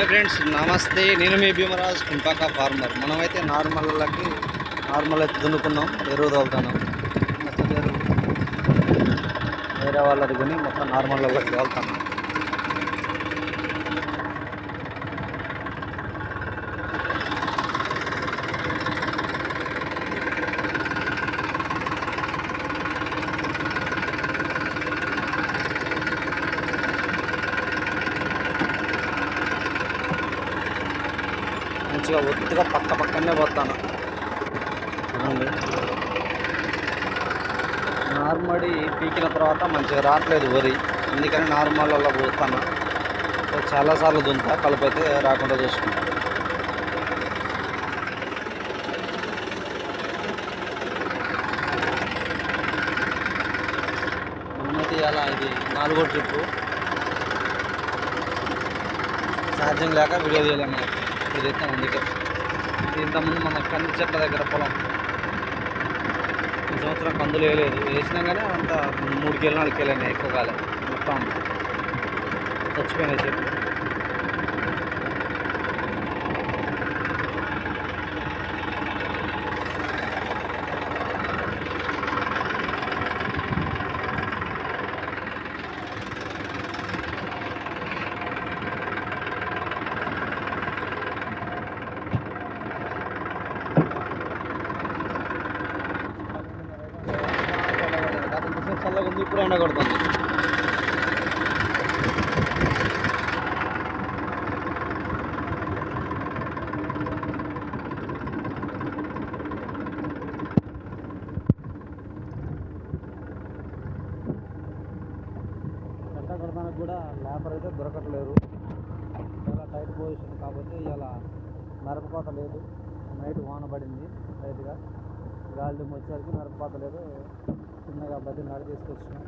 Hi friends నమస్తే. నేను మీ Bhimraj కుంపాక farmer. మనమైతే నార్మల్కి నార్మల్ అయితే దున్నుకున్నాం. ఎరువు తోలుతున్నాం. మొత్తం ఎరువు. వేరే వాళ్ళది కొని మొత్తం నార్మల్లోకి తోలుతున్నాం. మంచిగా ఒత్తుగా పక్క పక్కనే పోతాను. చూడండి నార్మడి పీకిన తర్వాత మంచిగా రావట్లేదు వరి. అందుకని నార్మల్లో పోతాను. చాలాసార్లు దుంతా కలుపు రాకుండా చూసుకుంటాను మనమైతే ఇలా ఇది నాలుగో ట్రిప్పు. ఛార్జింగ్ లేక వీడియో తీయలేము. ఇదైతే అందుకే ఇంతకుముందు మన కంది చెట్ల దగ్గర పొలం. ఈ సంవత్సరం కందులు వేయలేదు. వేసినా కానీ అంత మూడు కిలో నాలుగు కిలో ఎక్కువ కాలే. మొత్తం చచ్చిపోయినాయి చెట్లు. చల్లగా ఇప్పుడు ఎండ కొడుతుంది గడ్డ కొడతానికి కూడా లేబర్ అయితే దొరకట్లేరు చాలా టైట్ పొజిషన్ కాబట్టి ఇలా మిరపకోత లేదు. నైట్ వాన పడింది లైట్గా గాలి వచ్చేసరికి నడపలేదు చిన్నగా బతి నడ తీసుకొచ్చినాం.